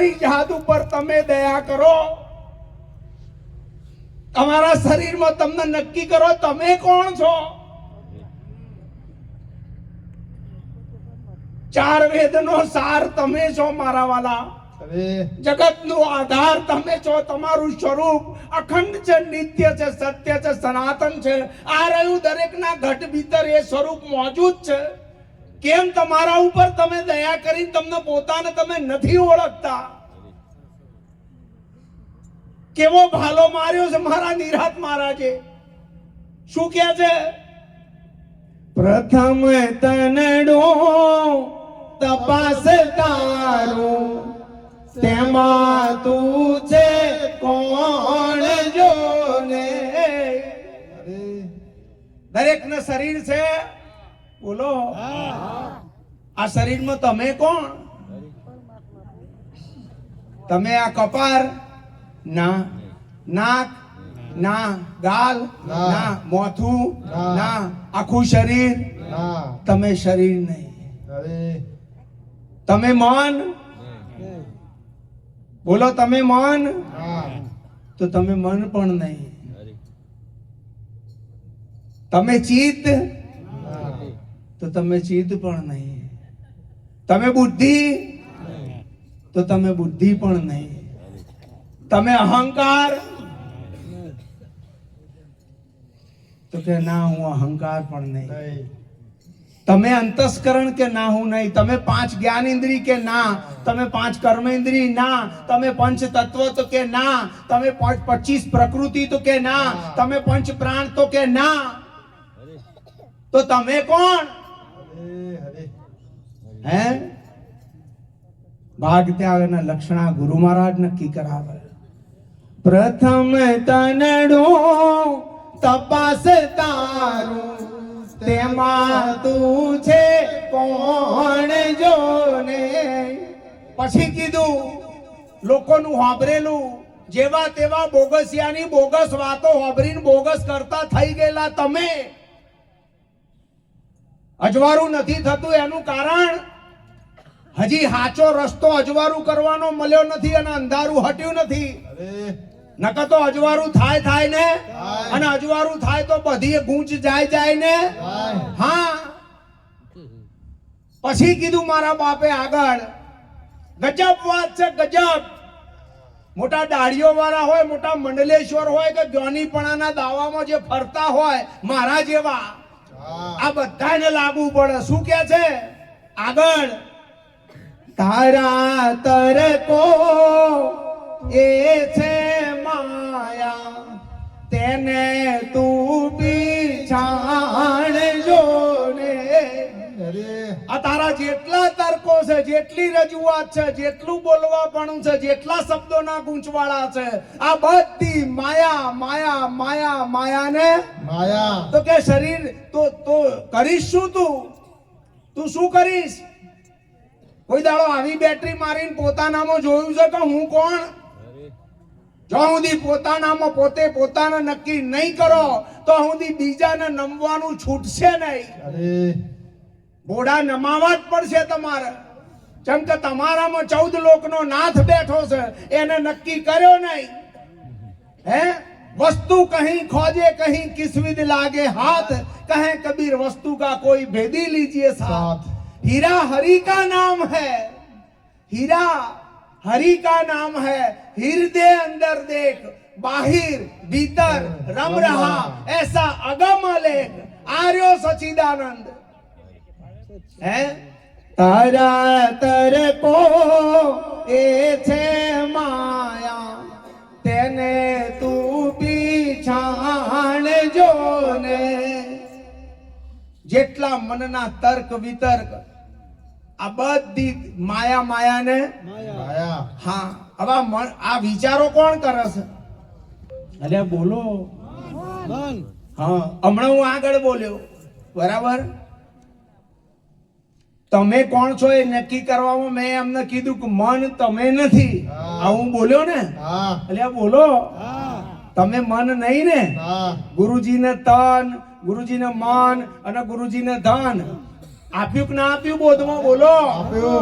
તમારી જાત ઉપર તમે દયા કરો. તમારા શરીરમાં તમને નક્કી કરો તમે કોણ છો? ચાર વેદનો સાર તમે છો મારા વાલા. જગત નો આધાર તમે છો તમારું સ્વરૂપ. અખંડ છે નિત્ય છે સત્ય છે સનાતન છે. આ રહ્યું દરેકના ઘટ ભીતર એ સ્વરૂપ મોજૂદ છે. કેમ તમારા ઉપર તમે દયા કરી તમને પોતાને તમે નથી ઓળખતા? કેવો ભાલો માર્યો છે મારા નિરાત મહારાજે? શું કે છે? પ્રથમ તનડો તપાસ તારું, તેમાં તું છે કોણ જોને? દરેક શરીર છે બોલો. આ શરીરમાં તમે કોણ? તમે આ કપાર? ના. નાક? ના. ગાલ? ના. ના. મોથું? ના. આખું શરીર? ના. તમે શરીર નહીં. તમે મન? બોલો તમે મન? તો તમે મન પણ નહીં. તમે ચિત્ત? તો તમે ચિત્ત પણ નહીં તમે બુદ્ધિ તો તમે બુદ્ધિ પણ નહીં તમે અહંકાર તો કે ના હું અહંકાર પણ નહીં નહીં તમે અંતસ્કરણ કે ના હું નહીં તમે પાંચ જ્ઞાન ઇન્દ્રિય કે ના તમે પાંચ કર્મ ઇન્દ્રિય ના તમે પંચ તત્વ તો કે ના તમે પાંચ પચીસ પ્રકૃતિ તો કે ના તમે પંચ પ્રાણ તો કે ના તો તમે કોણ અરે હરે હે? ભાગ ત્યાગના લક્ષણા ગુરુ મહારાજ નક્કી કરાવે. પ્રથમ તનડું તપાસ તારું. તેમાં તું છે કોણ જોને? પછી કીધું, લોકોનું હોબરેલું જેવા તેવા બોગસિયાની બોગસ વાતો હોંભરીને બોગસ કરતા થઈ ગયેલા તમે. અજવાળું નથી થતું એનું કારણ હજી સાચો રસ્તો અજવાળું કરવાનો મળ્યો નથી અને અંધારું હટ્યું નથી. નકર તો અજવાળું થાય થાય ને અને અજવાળું થાય તો બધી ગૂંચ જાય જાય ને. હા. પછી કીધું મારા બાપે આગળ ગજબ વાત છે ગજબ. મોટા દાઢીઓ વાળા હોય મોટા મંડલેશ્વર હોય કે જ્ઞાનીપણાના દાવામાં જે ફરતા હોય મારા જેવા. આ બધાને લાગુ પડે. શું કે છે? આગળ. તારા તરકો એ છે માયા. તેને તું પીછાણ તારા જેટલા તર્કો છે જેટલી રજૂઆત છે જેટલું બોલવાપણું છે જેટલા શબ્દોના ગૂંચવાળા છે આ બધી માયા માયા માયા માયા ને માયા. તો કે શરીર તો તો કરીશ શું તું? તું શું કરીશ? કોઈ દાડો આવી બેટરી મારીને પોતાનામાં જોયું છે કે હું કોણ? જો સુધી પોતાનામાં પોતે પોતાને નક્કી નહીં કરો તો સુધી બીજાને નમવાનું છૂટશે નહીં. અરે. ઘોડા નમાવા જ પડશે તમારે. જેમ કે તમારામાં ચૌદ લોકનો નાથ બેઠો છે એને નક્કી કર્યો નહીં. હે? વસ્તુ કહી ખોજે કહી કિસ્વિદ લાગે હાથ. કહે કબીર વસ્તુ કા કોઈ ભેદી લીજીએ સાથ. હીરા हरि કા નામ હૈ? હીરા हरि કા નામ હૈ? हृदय अंदर देख बाहिर भीतर रम रहा ऐसा अगम लेख આર્યો સચિદાનંદ. है તારા તરકો એ છે માયા. તેને તું પીછાણ જોને જેટલા મનના તર્ક વિતર્ક આ બધી માયા માયાને? માયા. હા હવે આ આ વિચારો કોણ કરે છે? અરે બોલો. હા હમણાં હું આગળ બોલ્યો. બરાબર? તમે કોણ છો એ નક્કી કરવામાં મેં એમને કીધું કે મન તમે નથી. આ હું બોલ્યો ને? એટલે બોલો. તમે મન નહીં ને? હા. ગુરુજીને તન ગુરુજીને મન અને ગુરુજીને ધન. આપ્યું કે ના આપ્યું બોધમાં બોલો? આપ્યું.